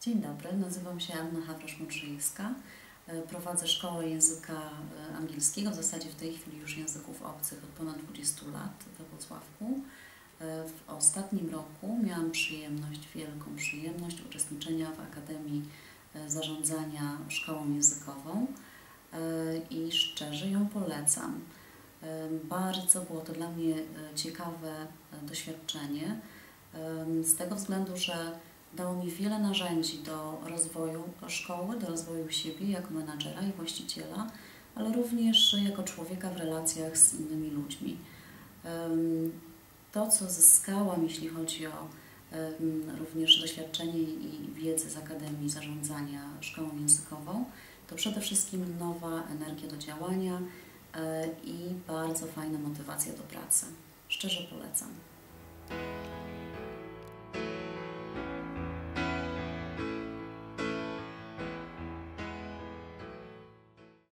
Dzień dobry, nazywam się Anna Hawrasz-Mączyńska. E, Prowadzę szkołę języka e, angielskiego, w zasadzie w tej chwili już języków obcych od ponad 20 lat we Wrocławku. E, W ostatnim roku miałam przyjemność, wielką przyjemność uczestniczenia w Akademii Zarządzania Szkołą Językową i szczerze ją polecam. Bardzo było to dla mnie ciekawe doświadczenie, z tego względu, że dało mi wiele narzędzi do rozwoju szkoły, do rozwoju siebie jako menadżera i właściciela, ale również jako człowieka w relacjach z innymi ludźmi. To, co zyskałam, jeśli chodzi o również doświadczenie i wiedzę z Akademii Zarządzania Szkołą Językową, to przede wszystkim nowa energia do działania e, i bardzo fajna motywacja do pracy. Szczerze polecam.